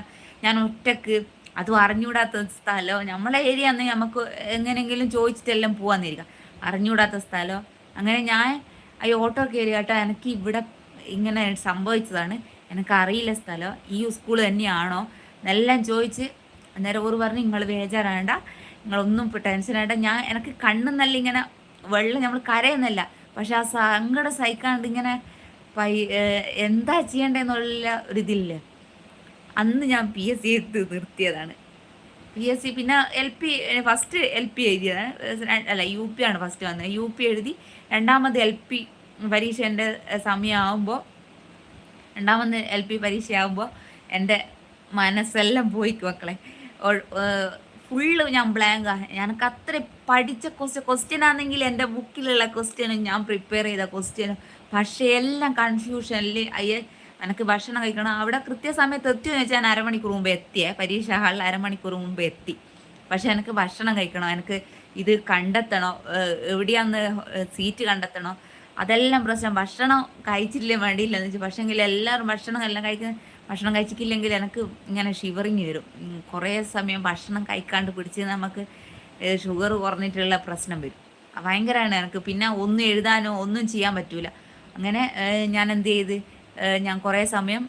ഞാൻ ഒറ്റയ്ക്ക് അതും അറിഞ്ഞൂടാത്ത സ്ഥലമോ നമ്മളെ ഏരിയ അന്ന് നമുക്ക് എങ്ങനെയെങ്കിലും ചോദിച്ചിട്ടെല്ലാം പോവാന്നിരിക്കാം. അറിഞ്ഞൂടാത്ത സ്ഥലമോ അങ്ങനെ ഞാൻ ഈ ഓട്ടോ കയറി കേട്ടോ എനിക്ക് ഇവിടെ ഇങ്ങനെ സംഭവിച്ചതാണ്. എനിക്ക് അറിയില്ല സ്ഥലം. ഈ സ്കൂൾ തന്നെയാണോ? എന്നെല്ലാം ചോദിച്ച് അന്നേരം ഓർ പറഞ്ഞ് നിങ്ങൾ ബേജാറാണ്ട. നിങ്ങളൊന്നും ടെൻഷൻ ആണ്ട ഞാൻ എനിക്ക് കണ്ണെന്നല്ല ഇങ്ങനെ വെള്ളം നമ്മൾ കരയുന്നല്ല പക്ഷെ ആ സങ്കടം സഹിക്കാണ്ട് ഇങ്ങനെ പൈ എന്താ ചെയ്യേണ്ടതെന്നുള്ള ഒരിതില്ലേ അന്ന് ഞാൻ പി എസ് സി എടുത്ത് നിർത്തിയതാണ്. പി എസ് സി പിന്നെ L P first L P എഴുതിയതാണ്. അല്ല യു പി ആണ് ഫസ്റ്റ് വന്നത്. യു പി എഴുതി രണ്ടാമത് എൽ പി പരീക്ഷേന്റെ സമയമാകുമ്പോൾ രണ്ടാമത് എൽ പി പരീക്ഷയാകുമ്പോൾ എന്റെ മനസ്സെല്ലാം പോയി മക്കളെ. ഫുള്ള് ഞാൻ ബ്ലാങ്കാണ് ഞാനൊക്കെ അത്ര പഠിച്ച ക്വസ്റ്റ്യൻ ക്വസ്റ്റ്യൻ ആണെങ്കിൽ എന്റെ ബുക്കിലുള്ള ക്വസ്റ്റ്യനും ഞാൻ പ്രിപ്പയർ ചെയ്ത ക്വസ്റ്റ്യനും പക്ഷേ എല്ലാം കൺഫ്യൂഷനിൽ അയ്യേ എനിക്ക് ഭക്ഷണം കഴിക്കണം. അവിടെ കൃത്യസമയത്ത് എത്തിയെന്ന് വെച്ചാൽ ഞാൻ അരമണിക്കൂർ മുമ്പ് എത്തിയേ. പരീക്ഷ ഹാളിൽ അരമണിക്കൂർ മുമ്പ് എത്തി. പക്ഷെ എനിക്ക് ഭക്ഷണം കഴിക്കണം? എനിക്ക് ഇത് കണ്ടെത്തണോ? എവിടെയാന്ന് സീറ്റ് കണ്ടെത്തണോ? അതെല്ലാം പ്രശ്നം. ഭക്ഷണം കഴിച്ചില്ലേ വേണ്ടിയില്ലെന്ന് വെച്ചാൽ പക്ഷേങ്കിൽ എല്ലാവരും ഭക്ഷണം എല്ലാം കഴിക്കുന്ന ഭക്ഷണം കഴിച്ചിട്ടില്ലെങ്കിൽ എനിക്ക് ഇങ്ങനെ ഷിവറിങ് വരും. കുറേ സമയം ഭക്ഷണം കഴിക്കാണ്ട് പിടിച്ച് നമുക്ക് ഷുഗർ കുറഞ്ഞിട്ടുള്ള പ്രശ്നം വരും. ഭയങ്കരമാണ് എനിക്ക് പിന്നെ ഒന്നും എഴുതാനോ ഒന്നും ചെയ്യാൻ പറ്റൂല. അങ്ങനെ ഞാൻ എന്ത് ചെയ്ത്? ഞാൻ കുറേ സമയം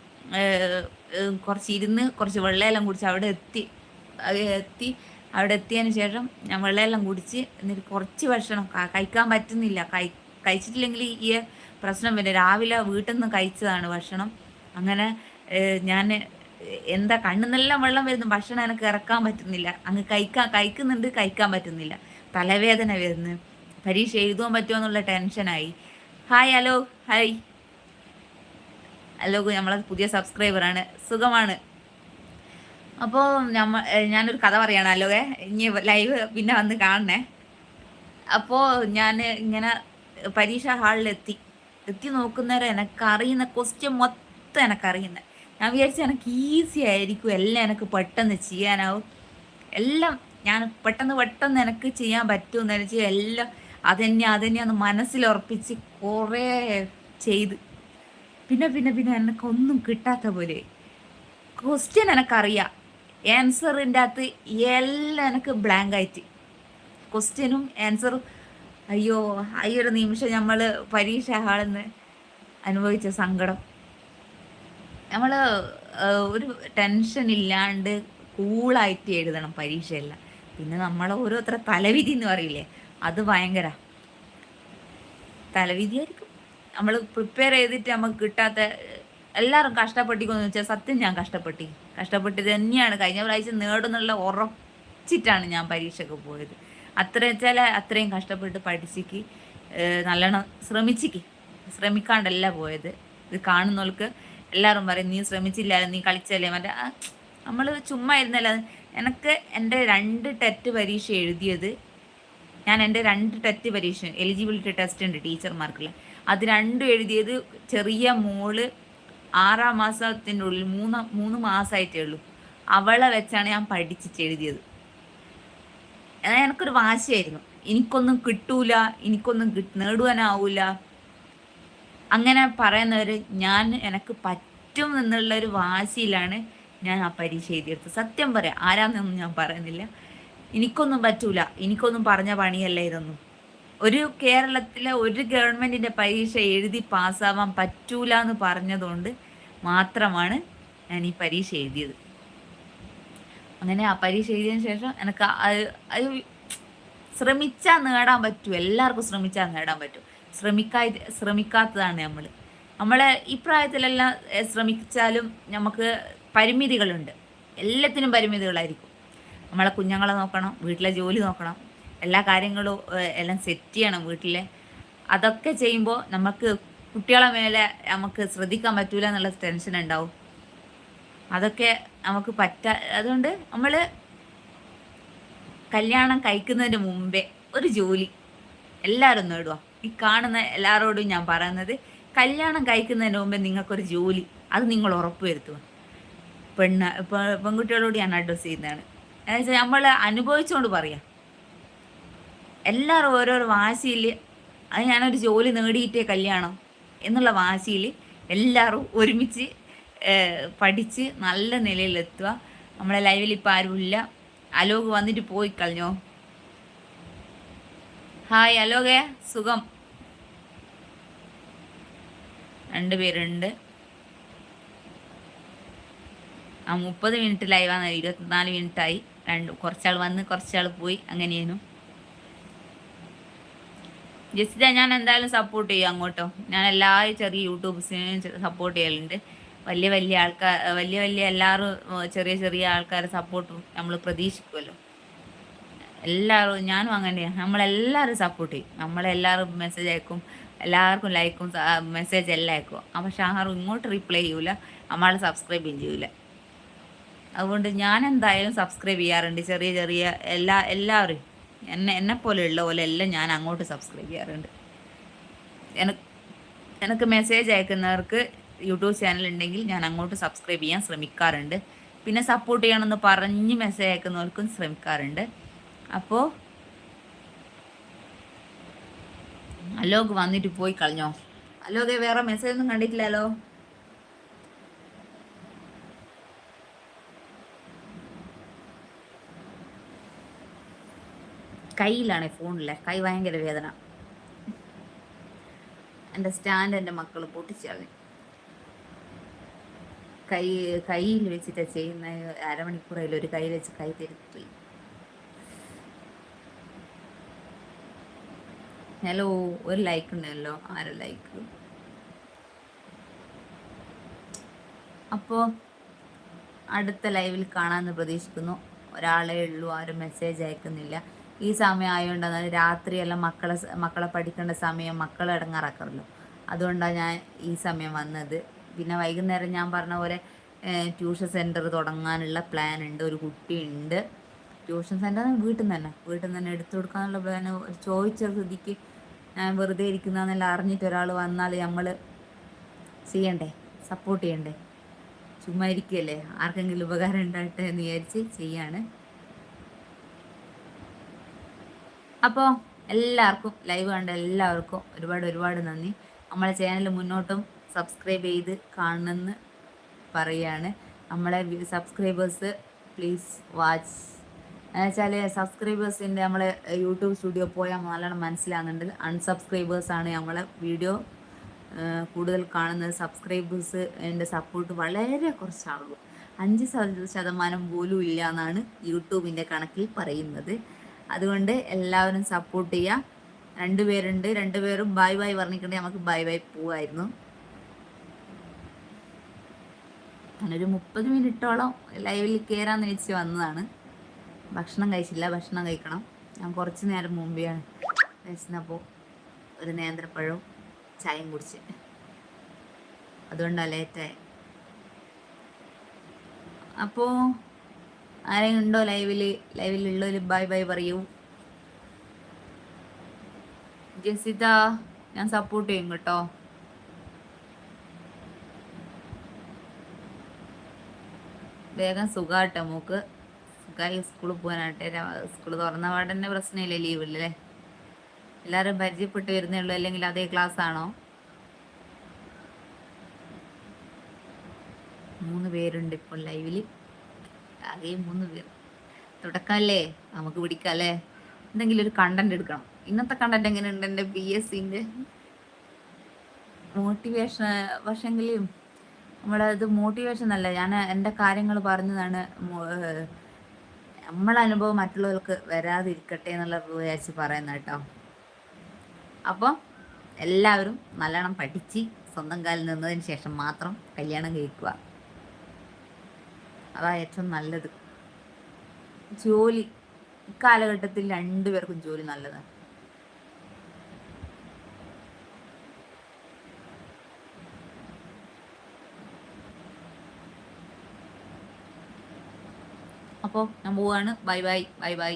കുറച്ച് ഇരുന്ന് കുറച്ച് വെള്ളമെല്ലാം കുടിച്ച് അവിടെ എത്തി. എത്തി. അവിടെ എത്തിയതിന് ശേഷം ഞാൻ വെള്ളമെല്ലാം കുടിച്ച് എന്നിട്ട് കുറച്ച് ഭക്ഷണം കഴിക്കാൻ പറ്റുന്നില്ല. കഴി കഴിച്ചിട്ടില്ലെങ്കിൽ ഈ പ്രശ്നം പിന്നെ രാവിലെ വീട്ടിൽ നിന്ന് കഴിച്ചതാണ് ഭക്ഷണം. അങ്ങനെ ഞാൻ എന്താ കണ്ണുന്നെല്ലാം വെള്ളം വരുന്നു. ഭക്ഷണം എനിക്ക് ഇറക്കാൻ പറ്റുന്നില്ല. അങ്ങ് കഴിക്കാൻ കഴിക്കുന്നുണ്ട് കഴിക്കാൻ പറ്റുന്നില്ല. തലവേദന വരുന്നു. പരീക്ഷ എഴുതുവാൻ പറ്റുമോ എന്നുള്ള ടെൻഷനായി ഹായ് ഹലോ ഹായ് ഹലോ നമ്മളെ പുതിയ സബ്സ്ക്രൈബറാണ്. സുഖമാണ്. അപ്പോൾ നമ്മ ഞാനൊരു കഥ പറയണം അല്ലോകെ ഇനി ലൈവ് പിന്നെ വന്ന് കാണണേ. അപ്പോൾ ഞാൻ ഇങ്ങനെ പരീക്ഷ ഹാളിലെത്തി. എത്തി നോക്കുന്നവരെ എനിക്കറിയുന്ന ക്വസ്റ്റ്യൻ മൊത്തം എനിക്കറിയുന്നത് ഞാൻ വിചാരിച്ചു എനിക്ക് ഈസി ആയിരിക്കും. എല്ലാം എനിക്ക് പെട്ടെന്ന് ചെയ്യാനാവും. എല്ലാം ഞാൻ പെട്ടെന്ന് പെട്ടെന്ന് എനിക്ക് ചെയ്യാൻ പറ്റുമെന്ന് വെച്ചാൽ എല്ലാം അതന്നെ അതന്നെ ഒന്ന് മനസ്സിലുറപ്പിച്ച് കുറേ ചെയ്ത്. പിന്നെ പിന്നെ പിന്നെ എനിക്കൊന്നും കിട്ടാത്ത പോലെ. ക്വസ്റ്റ്യൻ എനിക്കറിയാം. ആൻസറിന്റെ അകത്ത് എല്ലാം എനിക്ക് ബ്ലാങ്ക് ആയിട്ട്. ക്വസ്റ്റ്യനും ആൻസറും അയ്യോ ഒരു നിമിഷം നമ്മൾ പരീക്ഷ ഹാളെന്ന് അനുഭവിച്ച സങ്കടം. നമ്മൾ ഒരു ടെൻഷൻ ഇല്ലാണ്ട് കൂളായിട്ട് എഴുതണം പരീക്ഷയെല്ലാം പിന്നെ നമ്മൾ ഓരോരുത്തരെ തലവിധി എന്ന് പറയില്ലേ? അത് ഭയങ്കര. തലവിധിയായിരിക്കും നമ്മൾ പ്രിപ്പയർ ചെയ്തിട്ട് നമുക്ക് കിട്ടാത്ത എല്ലാവരും കഷ്ടപ്പെട്ടിക്കൊന്ന് വെച്ചാൽ സത്യം ഞാൻ കഷ്ടപ്പെട്ടി. കഷ്ടപ്പെട്ടി തന്നെയാണ് കഴിഞ്ഞ പ്രാവശ്യം നേടുന്നുള്ള ഉറച്ചിട്ടാണ് ഞാൻ പരീക്ഷയ്ക്ക് പോയത്. അത്ര വെച്ചാൽ അത്രയും കഷ്ടപ്പെട്ട് പഠിച്ചിക്ക് നല്ലോണം ശ്രമിച്ചിക്ക്. ശ്രമിക്കാണ്ടല്ല പോയത്. ഇത് കാണുന്നവർക്ക് എല്ലാവരും പറയും നീ ശ്രമിച്ചില്ല നീ കളിച്ചല്ലേ? മറ്റേ നമ്മൾ ചുമ്മാ ഇരുന്നല്ല? എനിക്ക് എന്റെ രണ്ട് ടെറ്റ് പരീക്ഷ എഴുതിയത് ഞാൻ എന്റെ രണ്ട് ടെറ്റ് പരീക്ഷ എലിജിബിലിറ്റി ടെസ്റ്റ് ഉണ്ട് ടീച്ചർമാർക്കുള്ള. അത് രണ്ടും എഴുതിയത് ചെറിയ മോൾ ആറാം മാസത്തിന്റെ ഉള്ളിൽ മൂന്ന് മൂന്ന് മാസമായിട്ടേ ഉള്ളൂ. അവളെ വെച്ചാണ് ഞാൻ പഠിച്ചിട്ട് എഴുതിയത്. എനിക്കൊരു വാശിയായിരുന്നു. എനിക്കൊന്നും കിട്ടൂല എനിക്കൊന്നും നേടുവാനാവൂല. അങ്ങനെ പറയുന്നവർ ഞാൻ എനിക്ക് പറ്റും എന്നുള്ള ഒരു വാശിയിലാണ് ഞാൻ ആ പരീക്ഷ എഴുതിയെടുത്തത്. സത്യം പറയാം ആരാന്നൊന്നും ഞാൻ പറയുന്നില്ല. എനിക്കൊന്നും പറ്റൂല എനിക്കൊന്നും പറഞ്ഞ പണിയല്ല ഇതൊന്നും. ഒരു കേരളത്തിലെ ഒരു ഗവൺമെന്റിന്റെ പരീക്ഷ എഴുതി പാസ്സാവാൻ പറ്റൂല എന്ന് പറഞ്ഞതുകൊണ്ട് മാത്രമാണ് ഞാൻ ഈ പരീക്ഷ എഴുതിയത്. അങ്ങനെ ആ പരീക്ഷ എഴുതിയതിന് ശേഷം എനിക്ക് അത് ശ്രമിച്ചാൽ നേടാൻ പറ്റും. എല്ലാവർക്കും ശ്രമിച്ചാൽ നേടാൻ പറ്റും. ശ്രമിക്കാ ശ്രമിക്കാത്തതാണ് നമ്മൾ നമ്മളെ ഈ പ്രായത്തിലെല്ലാം ശ്രമിച്ചാലും നമുക്ക് പരിമിതികളുണ്ട്. എല്ലാത്തിനും പരിമിതികളായിരിക്കും. നമ്മളെ കുഞ്ഞുങ്ങളെ നോക്കണം വീട്ടിലെ ജോലി നോക്കണം എല്ലാ കാര്യങ്ങളും എല്ലാം സെറ്റ് ചെയ്യണം വീട്ടിൽ അതൊക്കെ ചെയ്യുമ്പോൾ നമുക്ക് കുട്ടികളെ മേലെ നമുക്ക് ശ്രദ്ധിക്കാൻ പറ്റൂല എന്നുള്ള ടെൻഷൻ ഉണ്ടാവും. അതൊക്കെ നമുക്ക് പറ്റ അതുകൊണ്ട് നമ്മൾ കല്യാണം കഴിക്കുന്നതിന് മുമ്പേ ഒരു ജോലി എല്ലാവരും നേടുക ഈ കാണുന്ന എല്ലാവരോടും ഞാൻ പറയുന്നത് കല്യാണം കഴിക്കുന്നതിന് മുമ്പേ നിങ്ങൾക്കൊരു ജോലി അത് നിങ്ങൾ ഉറപ്പുവരുത്തുക. പെണ്ണ് പെൺകുട്ടികളോട് ഞാൻ അഡ്വസ് ചെയ്യുന്നതാണ്. എന്നുവെച്ചാൽ നമ്മൾ അനുഭവിച്ചുകൊണ്ട് പറയാം. എല്ലാവരും ഓരോരോ വാശിയിൽ അത് ഞാനൊരു ജോലി നേടിയിട്ടേ കല്യാണം എന്നുള്ള വാശിയിൽ എല്ലാവരും ഒരുമിച്ച് പഠിച്ച് നല്ല നിലയിലെത്തുക. നമ്മളെ ലൈവിൽ ഇപ്പോൾ ആരുമില്ല. അലോക് വന്നിട്ട് പോയി കളഞ്ഞോ? ഹായ് അലോകേ. സുഖം. രണ്ടുപേരുണ്ട് ആ മുപ്പത് മിനിറ്റ് ലൈവാണ് ഇരുപത്തിനാല് മിനിറ്റായി രണ്ട് കുറച്ചാൾ വന്ന് കുറച്ചാൾ പോയി. അങ്ങനെയായിരുന്നു. ജസ്റ്റ് ഞാൻ എന്തായാലും സപ്പോർട്ട് ചെയ്യും അങ്ങോട്ടോ. ഞാൻ എല്ലാ ചെറിയ യൂട്യൂബ്സിനെയും സപ്പോർട്ട് ചെയ്യലുണ്ട്. വലിയ വലിയ ആൾക്കാർ വലിയ വലിയ എല്ലാവരും ചെറിയ ചെറിയ ആൾക്കാരെ സപ്പോർട്ടും നമ്മൾ പ്രതീക്ഷിക്കുമല്ലോ എല്ലാവരും ഞാനും അങ്ങനെ നമ്മളെല്ലാവരും സപ്പോർട്ട് ചെയ്യും. നമ്മളെല്ലാവരും മെസ്സേജ് അയക്കും. എല്ലാവർക്കും ലൈക്കും മെസ്സേജ് എല്ലാം അയക്കും. പക്ഷെ ആരും ഇങ്ങോട്ട് റിപ്ലൈ ചെയ്യൂല. നമ്മളെ സബ്സ്ക്രൈബും ചെയ്യൂല. അതുകൊണ്ട് ഞാൻ എന്തായാലും സബ്സ്ക്രൈബ് ചെയ്യാറുണ്ട്. ചെറിയ ചെറിയ എല്ലാ എല്ലാവരും എന്നെ എന്നെ പോലെയുള്ള പോലെ എല്ലാം ഞാൻ അങ്ങോട്ട് സബ്സ്ക്രൈബ് ചെയ്യാറുണ്ട്. എനിക്ക് എനിക്ക് മെസ്സേജ് അയക്കുന്നവർക്ക് യൂട്യൂബ് ചാനൽ ഉണ്ടെങ്കിൽ ഞാൻ അങ്ങോട്ട് സബ്സ്ക്രൈബ് ചെയ്യാൻ ശ്രമിക്കാറുണ്ട്. പിന്നെ സപ്പോർട്ട് ചെയ്യണമെന്ന് പറഞ്ഞ് മെസ്സേജ് അയക്കുന്നവർക്കും ശ്രമിക്കാറുണ്ട്. അപ്പോൾ അലോക് വന്നിട്ട് പോയി കളഞ്ഞോ? അലോകെ വേറെ മെസ്സേജ് ഒന്നും കണ്ടിട്ടില്ലല്ലോ? കയ്യിലാണ് ഫോണിലെ. കൈ ഭയങ്കര വേദന. എന്റെ സ്റ്റാൻഡ് എന്റെ മക്കൾ പൊട്ടിച്ചു കൈ കയ്യിൽ വെച്ചിട്ടാണ് ചെയ്യുന്ന. അരമണിക്കൂറിൽ ഒരു കൈ വെച്ച് കൈ തിരുത്തി ഹലോ ഒരു ലൈക്ക് ഉണ്ടല്ലോ. ആരോ ലൈക്ക് അപ്പോ അടുത്ത ലൈവിൽ കാണാമെന്ന് പ്രതീക്ഷിക്കുന്നു. ഒരാളെ ഉള്ളൂ. ആരും മെസ്സേജ് അയക്കുന്നില്ല. ഈ സമയം ആയതുകൊണ്ടാണ് രാത്രിയെല്ലാം മക്കളെ മക്കളെ പഠിക്കേണ്ട സമയം മക്കളെ ഇടങ്ങാറാക്കാറല്ലോ. അതുകൊണ്ടാണ് ഞാൻ ഈ സമയം വന്നത്. പിന്നെ വൈകുന്നേരം ഞാൻ പറഞ്ഞ പോലെ ട്യൂഷൻ സെന്റർ തുടങ്ങാനുള്ള പ്ലാൻ ഉണ്ട്. ഒരു കുട്ടിയുണ്ട് ട്യൂഷൻ സെന്റർ വീട്ടിൽ നിന്ന് തന്നെ. വീട്ടിൽ നിന്ന് തന്നെ എടുത്തു കൊടുക്കാനുള്ള പ്ലാൻ. ചോദിച്ച സ്ഥിതിക്ക് ഞാൻ വെറുതെ ഇരിക്കുന്നതെന്നെല്ലാം അറിഞ്ഞിട്ട് ഒരാൾ വന്നാൽ നമ്മൾ ചെയ്യണ്ടേ? സപ്പോർട്ട് ചെയ്യണ്ടേ? ചുമ്മാ ഇരിക്കുകയല്ലേ ആർക്കെങ്കിലും ഉപകാരം ഉണ്ടാകട്ടെ എന്ന് വിചാരിച്ച് ചെയ്യാണ്. അപ്പോൾ എല്ലാവർക്കും ലൈവ് കണ്ട എല്ലാവർക്കും ഒരുപാട് ഒരുപാട് നന്ദി. നമ്മളെ ചാനൽ മുന്നോട്ടും സബ്സ്ക്രൈബ് ചെയ്ത് കാണണമെന്ന് പറയുകയാണ് നമ്മളെ സബ്സ്ക്രൈബേഴ്സ് പ്ലീസ് വാച്ച് എന്നുവെച്ചാൽ സബ്സ്ക്രൈബേഴ്സിന്റെ നമ്മളെ യൂട്യൂബ് സ്റ്റുഡിയോ പോയാൽ നല്ലോണം മനസ്സിലാകുന്നുണ്ട്. അൺസബ്സ്ക്രൈബേഴ്സാണ് നമ്മളെ വീഡിയോ കൂടുതൽ കാണുന്നത്. സബ്സ്ക്രൈബേഴ്സ് എന്റെ സപ്പോർട്ട് വളരെ കുറച്ചാളുള്ളൂ അഞ്ച് ശതമാനം പോലും ഇല്ല എന്നാണ് യൂട്യൂബിന്റെ കണക്കിൽ പറയുന്നത്. അതുകൊണ്ട് എല്ലാവരും സപ്പോർട്ട് ചെയ്യുക രണ്ടുപേരുണ്ട് രണ്ടുപേരും ബൈ ബൈ പറഞ്ഞിട്ടുണ്ടെങ്കിൽ നമുക്ക് ബൈ ബൈ പോവായിരുന്നു. ഞാനൊരു മുപ്പത് മിനിറ്റോളം ലൈവിൽ കയറാന്ന് വെച്ച് വന്നതാണ്. ഭക്ഷണം കഴിച്ചില്ല. ഭക്ഷണം കഴിക്കണം. ഞാൻ കുറച്ച് നേരം മുമ്പെയാണ് കഴിച്ചപ്പോൾ ഒരു നേന്ത്രപ്പഴവും ചായയും കുടിച്ച്. അതുകൊണ്ടാണ് ലേറ്റായി അപ്പോൾ ആരെങ്കിലും ഉണ്ടോ ലൈവിൽ ലൈവിലുള്ളവർ ബൈ ബൈ പറയൂ. ജസിത ഞാൻ സപ്പോർട്ട് ചെയ്യും കേട്ടോ. വേഗം സുഖാട്ടെ മൂക്ക്. സുഖമായി സ്കൂളിൽ പോകാനാട്ടെ സ്കൂൾ തുറന്ന പാടന്നെ പ്രശ്നമില്ല ലീവില്ലല്ലേ എല്ലാവരും പരിചയപ്പെട്ട് വരുന്നേ ഉള്ളൂ. അല്ലെങ്കിൽ അതേ ക്ലാസ് ആണോ? മൂന്ന് പേരുണ്ട് ഇപ്പോൾ ലൈവിൽ ആകെ മൂന്ന് പേർ. തുടക്കമല്ലേ? നമുക്ക് പിടിക്കാല്ലേ എന്തെങ്കിലും ഒരു കണ്ടന്റ് എടുക്കണം. ഇന്നത്തെ കണ്ടന്റ് എങ്ങനെയുണ്ട്? എന്റെ ബി എസ് സിന്റെ മോട്ടിവേഷൻ പക്ഷെങ്കിലും നമ്മളത് മോട്ടിവേഷൻ അല്ല. ഞാൻ എന്റെ കാര്യങ്ങൾ പറഞ്ഞതാണ് നമ്മളെ അനുഭവം മറ്റുള്ളവർക്ക് വരാതിരിക്കട്ടെ എന്നുള്ള വിചാരിച്ച് പറയുന്നത് കേട്ടോ. അപ്പോൾ എല്ലാവരും നല്ലോണം പഠിച്ച് സ്വന്തം കാലിൽ നിന്നതിന് ശേഷം മാത്രം കല്യാണം കഴിക്കുക. അതാ ഏറ്റവും നല്ലത്. ജോലി. ഇക്കാലഘട്ടത്തിൽ രണ്ടുപേർക്കും ജോലി നല്ലതാണ്. അപ്പോൾ ഞാൻ പോവാണ്. Bye bye. Bye bye.